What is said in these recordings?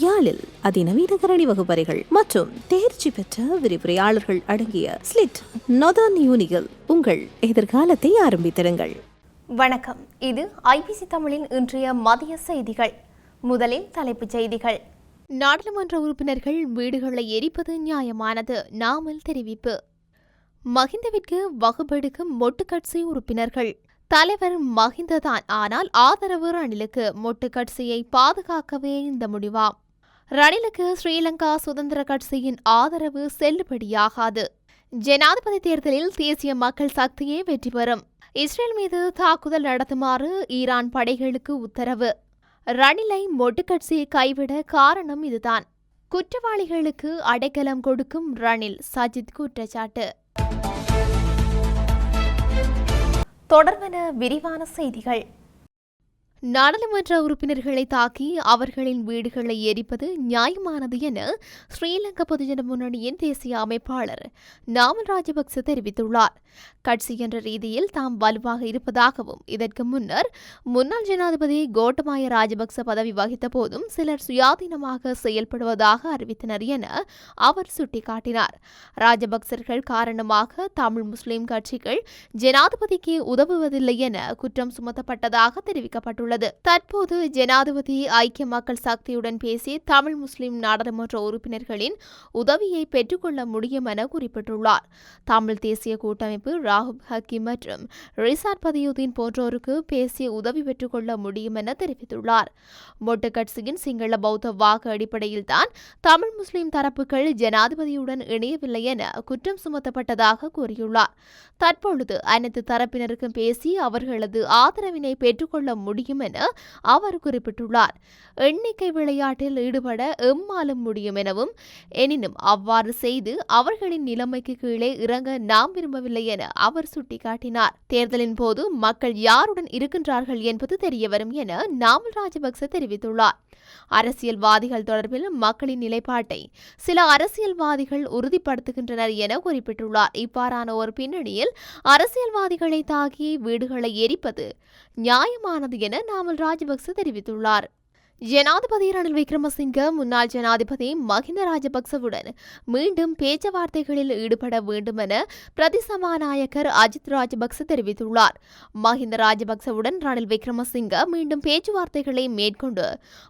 யாழில் அதிநவீன கரணி வகுப்பறைகள் மற்றும் தேர்ச்சி பெற்ற விரிவுரையாளர்கள் அடங்கிய ஸ்லிட் நொதான் யூனிகள் உங்கள் எதிர்காலத்தை ஆரம்பித்திருங்கள் வணக்கம். இது ஐபிசி தமிழின் இன்றைய மதிய செய்திகள். முதலில் தலைப்புச் செய்திகள். நாடாளுமன்ற உறுப்பினர்கள் வீடுகளை எரிப்பது நியாயமானது நாமல் தெரிவிப்பு. மஹிந்தவிற்கு வகுப்பெடுக்கும் மொட்டுக்கட்சி உறுப்பினர்கள். தலைவர் மஹிந்ததான் ஆனால் ஆதரவு ரணிலுக்கு மொட்டுக்கட்சியை பாதுகாக்கவே இந்த முடிவாம் ரணிலுக்கு ஸ்ரீலங்கா சுதந்திர கட்சியின் ஆதரவு செல்லுபடியாகாது. ஜனாதிபதி தேர்தலில் தேசிய மக்கள் சக்தியே வெற்றி பெறும். இஸ்ரேல் மீது தாக்குதல் நடத்துமாறு ஈரான் படைகளுக்கு உத்தரவு. ரணிலை மொட்டுக்கட்சி கைவிட காரணம் இதுதான். குற்றவாளிகளுக்கு அடைக்கலம் கொடுக்கும் ரணில் சஜித் குற்றச்சாட்டு. தொடர்பென விரிவான செய்திகள். நாடாளுமன்ற உறுப்பினர்களை தாக்கி அவர்களின் வீடுகளை எரிப்பது நியாயமானது என ஸ்ரீலங்கா பொதுஜன முன்னணியின் தேசிய அமைப்பாளர் நாமல் ராஜபக்ச தெரிவித்துள்ளார். கட்சி என்ற ரீதியில் தாம் வலுவாக இருப்பதாகவும் இதற்கு முன்னர் முன்னாள் ஜனாதிபதி கோட்டபாய ராஜபக்ச பதவி வகித்த போதும் சிலர் சுயாதீனமாக செயல்படுவதாக அறிவித்தனர் என அவர் சுட்டிக்காட்டினார். ராஜபக்சர்கள் காரணமாக தமிழ் முஸ்லிம் கட்சிகள் ஜனாதிபதிக்கு உதவுவதில்லை என குற்றம் சுமத்தப்பட்டதாக தெரிவிக்கப்பட்டுள்ளது. தற்போது ஜனாதிபதி ஐக்கிய மக்கள் சக்தியுடன் பேசி தமிழ் முஸ்லிம் நாடாளுமன்ற உறுப்பினர்களின் உதவியை பெற்றுக்கொள்ள முடியும் என குறிப்பிட்டுள்ளார். தமிழ் தேசிய கூட்டமைப்பு ராகுப் ஹக்கீம் மற்றும் ரிசாட் பதியுதீன் போன்றோருக்கு பேசி உதவி பெற்றுக்கொள்ள முடியும் என தெரிவித்துள்ளார். மொட்டு கட்சியின் சிங்கள பௌத்த வாக்கு அடிப்படையில் தான் தமிழ் முஸ்லிம் தரப்புகள் ஜனாதிபதியுடன் இணையவில்லை என குற்றம் சுமத்தப்பட்டதாக கூறியுள்ளார். தற்பொழுது அனைத்து தரப்பினருக்கும் பேசி அவர்களது ஆதரவினை பெற்றுக்கொள்ள முடியும் என அவர் குறிப்பிட்டுள்ளார். எண்ணிக்கை விளையாட்டில் ஈடுபட எம்மாலும் முடியும் எனவும் எனினும் அவ்வாறு செய்து அவர்களின் நிலைமைக்கு கீழே இறங்க நாம் விரும்பவில்லை என அவர் சுட்டிக்காட்டினார். தேர்தலின் போது மக்கள் யாருடன் இருக்கின்றார்கள் என்பது தெரியவரும் என நாமல் ராஜபக்ச தெரிவித்துள்ளார். அரசியல்வாதிகள் தொடர்பில் மக்களின் நிலைப்பாட்டை சில அரசியல்வாதிகள் உறுதிப்படுத்துகின்றனர் என குறிப்பிட்டுள்ளார். இவ்வாறான ஒரு பின்னணியில் அரசியல்வாதிகளை தாக்கி வீடுகளை எரிப்பது நியாயமானது என நாமல் ராஜபக்ச தெரிவித்துள்ளார். ஜனாதிபதி ரணில் விக்ரமசிங்க முன்னாள் ஜனாதிபதி மஹிந்த ராஜபக்சவுடன் மீண்டும் பேச்சுவார்த்தைகளில் ஈடுபட வேண்டும் என பிரதி சபாநாயகர் அஜித் ராஜபக்ச தெரிவித்துள்ளார். மஹிந்த ராஜபக்சவுடன் ரணில் விக்ரமசிங்க மீண்டும் பேச்சுவார்த்தைகளை மேற்கொண்டு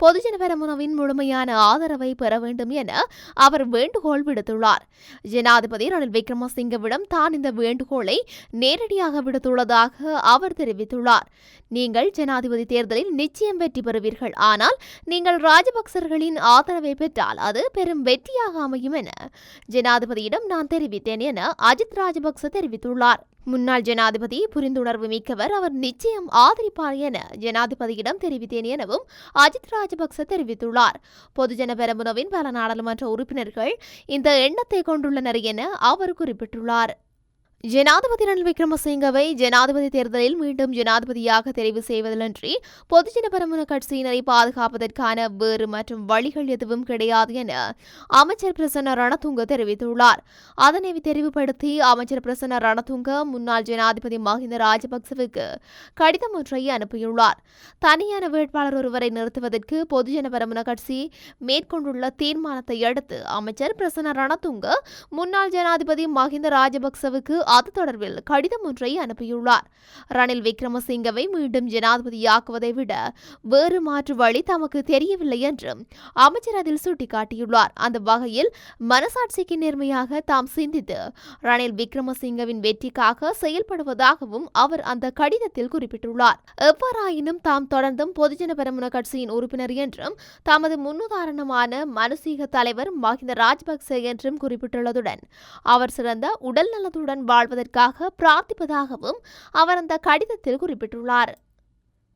பொதுஜன பெரமுனவின் முழுமையான ஆதரவை பெற வேண்டும் என அவர் வேண்டுகோள் விடுத்துள்ளார். ஜனாதிபதி ரணில் விக்ரமசிங்கவிடம் தான் இந்த வேண்டுகோளை நேரடியாக விடுத்துள்ளதாக அவர் தெரிவித்துள்ளார். நீங்கள் ஜனாதிபதி தேர்தலில் நிச்சயம் வெற்றி பெறுவீர்கள். ஆனால் நீங்கள் ராஜபக்சர்களின் ஆதரவை பெற்றால் அது பெரும் வெற்றியாக அமையும் என ஜனாதிபதியிடம் நான் தெரிவித்தேன் என அஜித் ராஜபக்ச தெரிவித்துள்ளார். முன்னாள் ஜனாதிபதி புரிந்துணர்வு மிக்கவர் அவர் நிச்சயம் ஆதரிப்பார் என ஜனாதிபதியிடம் தெரிவித்தேன் எனவும் அஜித் ராஜபக்ச தெரிவித்துள்ளார். பொதுஜன பெரமுனவின் பல நாடாளுமன்ற உறுப்பினர்கள் இந்த எண்ணத்தை கொண்டுள்ளனர் என அவர் குறிப்பிட்டுள்ளார். ஜனாதிபதி ரணில் விக்ரமசிங்கவை ஜனாதிபதி தேர்தலில் மீண்டும் ஜனாதிபதியாக தெரிவு செய்வதிலன்றி பொதுஜன பெருமன கட்சியினரை பாதுகாப்பதற்கான வேறு மற்றும் வழிகள் எதுவும் கிடையாது என அமைச்சர் பிரசன்ன ரணதுங்க தெரிவித்துள்ளார். அதனை தெரிவுபடுத்தி அமைச்சர் பிரசன்ன ரணதுங்க முன்னாள் ஜனாதிபதி மஹிந்த ராஜபக்சவுக்கு கடிதம் ஒன்றை அனுப்பியுள்ளார். தனியான வேட்பாளர் ஒருவரை நிறுத்துவதற்கு பொதுஜன பெருமன கட்சி மேற்கொண்டுள்ள தீர்மானத்தை அடுத்து அமைச்சர் பிரசன்ன ரணதுங்க முன்னாள் ஜனாதிபதி மஹிந்த ராஜபக்சவுக்கு அது தொடர்பில் கடிதம் ஒன்றை அனுப்பியுள்ளார். ரணில் விக்ரமசிங்கவை மீண்டும் ஜனாதிபதியாக்குவதை விட வேறு மாற்று வழி தமக்கு தெரியவில்லை என்றும் அமைச்சர் அதில் சுட்டிக்காட்டியுள்ளார். அந்த வகையில் மனசாட்சிக்கு நேர்மையாக தாம் சிந்தித்து ரணில் விக்ரமசிங்கவின் வெற்றிக்காக செயல்படுவதாகவும் அவர் அந்த கடிதத்தில் குறிப்பிட்டுள்ளார். எவ்வாறாயினும் தாம் தொடர்ந்தும் பொதுஜன பெரமுன கட்சியின் உறுப்பினர் என்றும் தமது முன்னுதாரணமான மனுசீக தலைவர் மஹிந்த ராஜபக்சே என்றும் குறிப்பிட்டுள்ளதுடன் அவர் சிறந்த உடல் நலத்துடன் வாழ்வதற்காக பிரார்த்திப்பதாகவும் அவர் அந்த கடிதத்தில் குறிப்பிட்டுள்ளார்.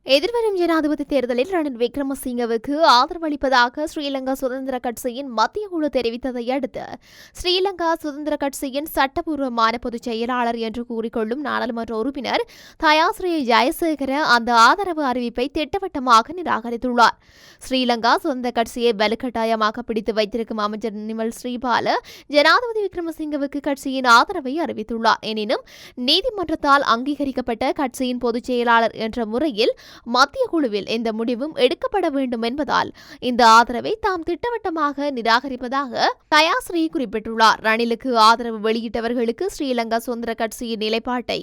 எதிர்வரும் ஜனாதிபதி தேர்தலில் ரணில் விக்ரமசிங்கவுக்கு ஆதரவளிப்பதாக ஸ்ரீலங்கா சுதந்திர கட்சியின் மத்திய குழு தெரிவித்ததை அடுத்து ஸ்ரீலங்கா சுதந்திர கட்சியின் சட்டபூர்வமான பொதுச் செயலாளர் என்று கூறிக்கொள்ளும் நாடாளுமன்ற உறுப்பினர் தயாஸ்ரீ ஜெயசேகர அந்த ஆதரவு அறிவிப்பை திட்டவட்டமாக நிராகரித்துள்ளார். ஸ்ரீலங்கா சுதந்திர கட்சியை வலுக்கட்டாயமாக பிடித்து வைத்திருக்கும் அமைச்சர் நிமல் ஸ்ரீபால ஜனாதிபதி விக்ரமசிங்கவுக்கு கட்சியின் ஆதரவை அறிவித்துள்ளார். எனினும் நீதிமன்றத்தால் அங்கீகரிக்கப்பட்ட கட்சியின் பொதுச் செயலாளர் என்ற முறையில் மத்திய குழுவில் எந்த முடிவும் எடுக்கப்பட வேண்டும் என்பதால் இந்த ஆதரவை தாம் திட்டவட்டமாக நிராகரிப்பதாக தயாஸ்ரீ குறிப்பிட்டுள்ளார். ரணிலுக்கு ஆதரவு வெளியிட்டவர்களுக்கு ஸ்ரீலங்கா சுதந்திர கட்சியின் நிலைப்பாட்டை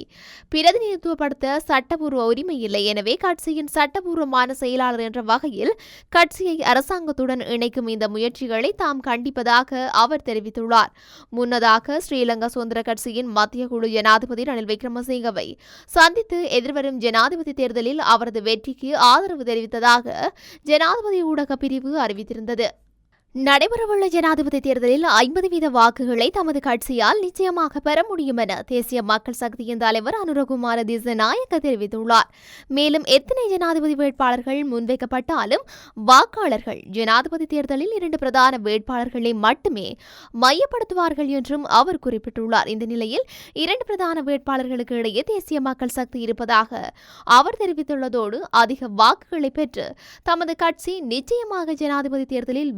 பிரதிநிதித்துவப்படுத்த சட்டபூர்வ உரிமை இல்லை. எனவே கட்சியின் சட்டபூர்வமான செயலாளர் என்ற வகையில் கட்சியை அரசாங்கத்துடன் இணைக்கும் இந்த முயற்சிகளை தாம் கண்டிப்பதாக அவர் தெரிவித்துள்ளார். முன்னதாக ஸ்ரீலங்கா சுதந்திர கட்சியின் மத்திய குழு ஜனாதிபதி ரணில் விக்ரமசிங்கவை சந்தித்து எதிர்வரும் ஜனாதிபதி தேர்தலில் அவரது வெற்றிக்கு ஆதரவு தெரிவித்ததாக ஜனாதிபதி ஊடக பிரிவு அறிவித்திருந்தது. நடைபெறவுள்ள ஜனாதிபதி தேர்தலில் ஐம்பது வீத வாக்குகளை தமது கட்சியால் நிச்சயமாக பெற முடியும் என தேசிய மக்கள் சக்தியின் தலைவர் அனுரகுமார திசநாயக்க தெரிவித்துள்ளார். மேலும் எத்தனை ஜனாதிபதி வேட்பாளர்கள் முன்வைக்கப்பட்டாலும் வாக்காளர்கள் ஜனாதிபதி தேர்தலில் இரண்டு பிரதான வேட்பாளர்களை மட்டுமே மையப்படுத்துவார்கள் என்றும் அவர் குறிப்பிட்டுள்ளார். இந்த நிலையில் இரண்டு பிரதான வேட்பாளர்களுக்கு இடையே தேசிய மக்கள் சக்தி இருப்பதாக அவர் தெரிவித்துள்ளதோடு அதிக வாக்குகளை பெற்று தமது கட்சி நிச்சயமாக ஜனாதிபதி தேர்தலில்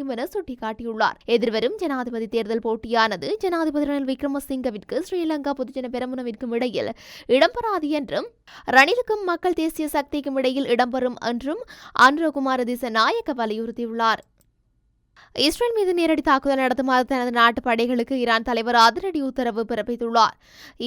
முடியும் என சுட்டிக்காட்டியுள்ளார். எதிர்வரும் ஜனாதிபதி தேர்தல் போட்டியானது ஜனாதிபதி ரணில் விக்ரமசிங்கவிற்கு ஸ்ரீலங்கா பொதுஜன பெரமுனவிற்கும் இடையில் இடம்பெறாது என்றும் ரணிலுக்கும் மக்கள் தேசிய சக்திக்கும் இடையில் இடம்பெறும் என்றும் அன்ரகுமார திசநாயக்க வலியுறுத்தியுள்ளார். இஸ்ரேல் மீது நேரடி தாக்குதல் நடத்துமாறு தனது நாட்டு படைகளுக்கு ஈரான் தலைவர் அதிரடி உத்தரவு பிறப்பித்துள்ளார்.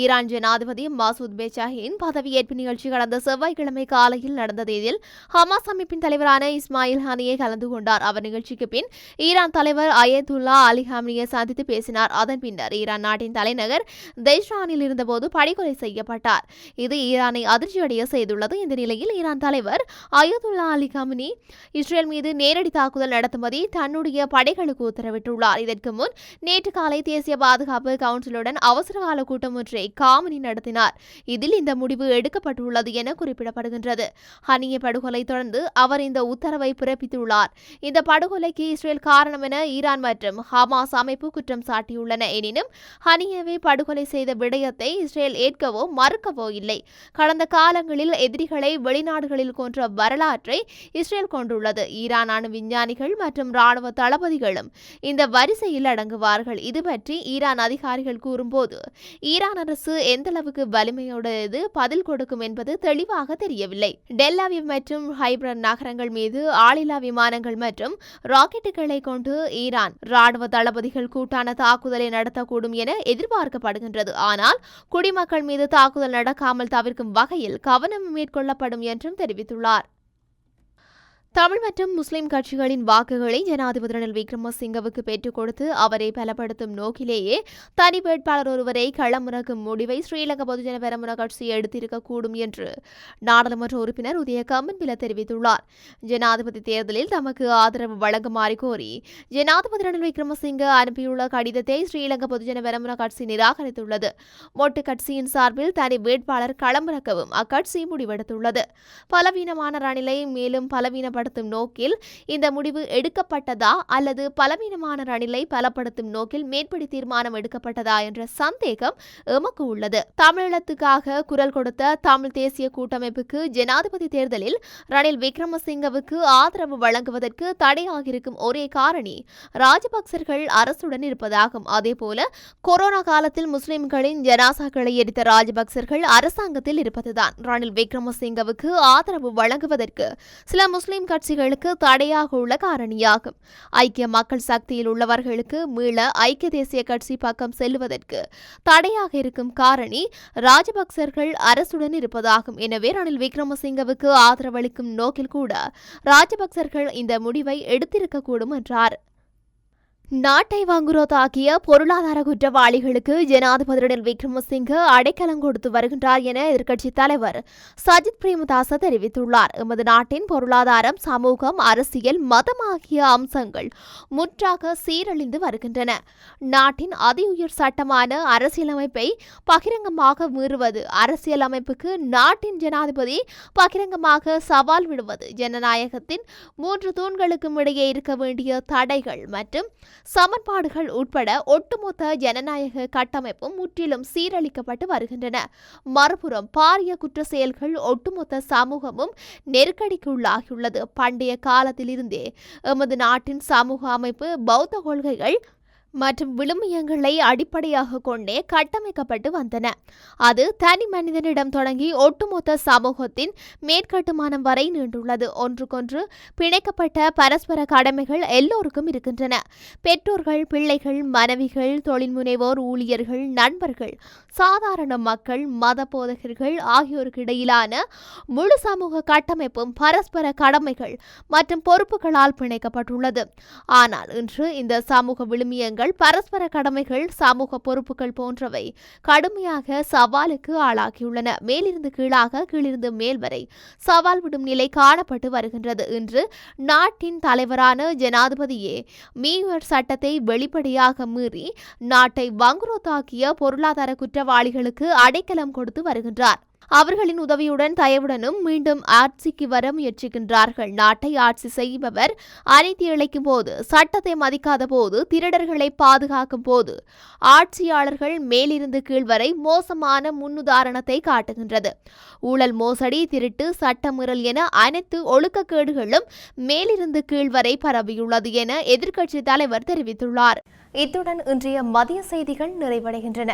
ஈரான் ஜனாதிபதி மசூத் பெச்சாஹின் பதவியேற்பு நிகழ்ச்சி கடந்த செவ்வாய்க்கிழமை காலையில் நடந்தது இதில் ஹமாஸ் அமைப்பின் தலைவரான இஸ்மாயில் ஹானியை கலந்து கொண்டார். அவர் நிகழ்ச்சிக்கு பின் ஈரான் தலைவர் அயதுல்லா அலி ஹாமியை சந்தித்து பேசினார். அதன் பின்னர் ஈரான் நாட்டின் தலைநகர் தெஹ்ரானில் இருந்தபோது படுகொலை செய்யப்பட்டார். இது ஈரானை அதிர்ச்சியடைய செய்துள்ளது. இந்த நிலையில் ஈரான் தலைவர் அயதுல்லா அலி ஹாமினி இஸ்ரேல் மீது நேரடி தாக்குதல் நடத்துவதை தன்னுடைய படைகளுக்கு உத்தரவிட்டுள்ளார். இதற்கு முன் நேற்று காலை தேசிய பாதுகாப்பு கவுன்சிலுடன் அவசரகால கூட்டம் ஒன்றை காமினி நடத்தினார். இதில் இந்த முடிவு எடுக்கப்பட்டுள்ளது என குறிப்பிடப்படுகின்றது. ஹனிய படுகொலை தொடர்ந்து அவர் இந்த உத்தரவை பிறப்பித்துள்ளார். இந்த படுகொலைக்கு இஸ்ரேல் காரணம் என ஈரான் மற்றும் ஹமாஸ் அமைப்பு குற்றம் சாட்டியுள்ளன. எனினும் ஹனியவை படுகொலை செய்த விடயத்தை இஸ்ரேல் ஏற்கவோ மறுக்கவோ இல்லை. கடந்த காலங்களில் எதிரிகளை வெளிநாடுகளில் கொன்ற வரலாற்றை இஸ்ரேல் கொண்டுள்ளது. ஈரான் அணு விஞ்ஞானிகள் மற்றும் ராணுவ தளபதிகளும் இந்த வரிசையில் அடங்குவார்கள். இது பற்றி ஈரான் அதிகாரிகள் கூறும்போது ஈரான் அரசு எந்தளவுக்கு வலிமையுடையது பதில் கொடுக்கும் என்பது தெளிவாக தெரியவில்லை. டெல்லாவிவ் மற்றும் ஹைப்ரன் நகரங்கள் மீது ஆளில்லா விமானங்கள் மற்றும் ராக்கெட்டுகளை கொண்டு ஈரான் ராணுவ தளபதிகள் கூட்டான தாக்குதலை நடத்தக்கூடும் என எதிர்பார்க்கப்படுகின்றது. ஆனால் குடிமக்கள் மீது தாக்குதல் நடக்காமல் தவிர்க்கும் வகையில் கவனம் மேற்கொள்ளப்படும் என்றும் தெரிவித்துள்ளார். தமிழ் மற்றும் முஸ்லிம் கட்சிகளின் வாக்குகளை ஜனாதிபதி ரணில் விக்ரமசிங்கவுக்கு பெற்றுக் கொடுத்து அவரை பலப்படுத்தும் நோக்கிலேயே தனி வேட்பாளர் ஒருவரை களமிறக்கும் முடிவை ஸ்ரீலங்கா பொதுஜன பெரமுன கட்சி எடுத்திருக்கக்கூடும் என்று நாடாளுமன்ற உறுப்பினர் உதய கம்மன்பில தெரிவித்துள்ளார். ஜனாதிபதி தேர்தலில் தமக்கு ஆதரவு வழங்குமாறு கோரி ஜனாதிபதி ரணில் விக்ரமசிங்க அனுப்பியுள்ள கடிதத்தை ஸ்ரீலங்கா பொதுஜன பெரமுன கட்சி நிராகரித்துள்ளது. மொட்டு கட்சியின் சார்பில் தனி வேட்பாளர் களமிறக்கவும் அக்கட்சி முடிவெடுத்துள்ளது. பலவீனமான ரணிலை மேலும் பலவீனப்பட பலப்படுத்தும் நோக்கில் இந்த முடிவு எடுக்கப்பட்டதா அல்லது பலவீனமான ரணிலை பலப்படுத்தும் நோக்கில் மேற்படி தீர்மானம் எடுக்கப்பட்டதா என்ற சந்தேகம் எமக்கு உள்ளது. தமிழீழத்துக்காக குரல் கொடுத்த தமிழ் தேசிய கூட்டமைப்புக்கு ஜனாதிபதி தேர்தலில் ரணில் விக்ரமசிங்கவுக்கு ஆதரவு வழங்குவதற்கு தடையாகியிருக்கும் ஒரே காரணி ராஜபக்சர்கள் அரசுடன் இருப்பதாகும். அதேபோல கொரோனா காலத்தில் முஸ்லிம்களின் ஜனாசாக்களை எரித்த ராஜபக்சர்கள் அரசாங்கத்தில் இருப்பதுதான். ரணில் விக்ரமசிங்கவுக்கு ஆதரவு வழங்குவதற்கு சில முஸ்லிம் கட்சிகளுக்கு தடையாக உள்ள காரணியாகும். ஐக்கிய மக்கள் சக்தியில் உள்ளவர்களுக்கு மீள ஐக்கிய தேசிய கட்சி பக்கம் செல்லுவதற்கு தடையாக இருக்கும் காரணி ராஜபக்சர்கள் அரசுடன் இருப்பதாகும். எனவே ரணில் விக்ரமசிங்கவுக்கு ஆதரவளிக்கும் நோக்கில் கூட ராஜபக்சர்கள் இந்த முடிவை எடுத்திருக்கக்கூடும் என்றார். நாட்டை வங்குரோத்தாக்கிய பொருளாதார குற்றவாளிகளுக்கு ஜனாதிபதி ரணில் விக்ரமசிங்க அடைக்கலம் கொடுத்து வருகின்றார் என எதிர்க்கட்சித் தலைவர் சஜித் பிரேமதாச தெரிவித்துள்ளார். எமது நாட்டின் பொருளாதாரம் சமூகம் அரசியல் மதம் ஆகிய அம்சங்கள் முற்றாக சீரழிந்து வருகின்றன. நாட்டின் அதி உயர் சட்டமான அரசியலமைப்பை பகிரங்கமாக மீறுவது அரசியலமைப்புக்கு நாட்டின் ஜனாதிபதி பகிரங்கமாக சவால் விடுவது ஜனநாயகத்தின் மூன்று தூண்களுக்கும் இடையே இருக்க வேண்டிய தடைகள் மற்றும் சமன்பாடுகள் உட்பட ஒட்டுமொத்த ஜனநாயக கட்டமைப்பும் முற்றிலும் சீரழிக்கப்பட்டு வருகின்றன. மறுபுறம் பாரிய குற்ற செயல்கள் ஒட்டுமொத்த சமூகமும் நெருக்கடிக்குள்ளாகியுள்ளது. பண்டைய காலத்திலிருந்தே எமது நாட்டின் சமூக அமைப்பு பௌத்த கொள்கைகள் மற்றும் விழுமியங்களை அடிப்படையாக கொண்டே கட்டமைக்கப்பட்டு வந்தன. அது தனி மனிதனிடம் தொடங்கி ஒட்டுமொத்த சமூகத்தின் மேற்கட்டுமானம் வரை நீண்டுள்ளது. ஒன்றுக்கொன்று பிணைக்கப்பட்ட பரஸ்பர கடமைகள் எல்லோருக்கும் இருக்கின்றன. பெற்றோர்கள் பிள்ளைகள் மனைவிகள் தொழில் முனைவோர் ஊழியர்கள் நண்பர்கள் சாதாரண மக்கள் மத போதகர்கள் ஆகியோருக்கு இடையிலான முழு சமூக கட்டமைப்பும் பரஸ்பர கடமைகள் மற்றும் பொறுப்புகளால் பிணைக்கப்பட்டுள்ளது. ஆனால் இன்று இந்த சமூக விழுமியங்கள் பரஸ்பர கடமைகள் சமூக பொறுப்புகள் போன்றவை கடுமையாக சவாலுக்கு ஆளாகியுள்ளன. மேலிருந்து கீழாக கீழிருந்து மேல் வரை சவால் விடும் நிலை காணப்பட்டு வருகின்றது. இன்று நாட்டின் தலைவரான ஜனாதிபதியே மீவர் சட்டத்தை வெளிப்படையாக மீறி நாட்டை வங்குரோத்தாக்கிய பொருளாதார குற்றவாளிகளுக்கு அடைக்கலம் கொடுத்து வருகின்றார். அவர்களின் உதவியுடன் தயவுடனும் மீண்டும் ஆட்சிக்கு வர முயற்சிக்கின்றார்கள். நாட்டை ஆட்சி செய்பவர் அநீதி இழைக்கும் போது சட்டத்தை மதிக்காத போது திருடர்களை பாதுகாக்கும் போது ஆட்சியாளர்கள் மேலிருந்து கீழ் வரை மோசமான முன்னுதாரணத்தை காட்டுகின்றது. ஊழல் மோசடி திருட்டு சட்டமீறல் என அனைத்து ஒழுக்கக்கேடுகளும் மேலிருந்து கீழ் வரை பரவியுள்ளது என எதிர்க்கட்சி தலைவர் தெரிவித்துள்ளார். இத்துடன் இன்றைய மதிய செய்திகள் நிறைவடைகின்றன.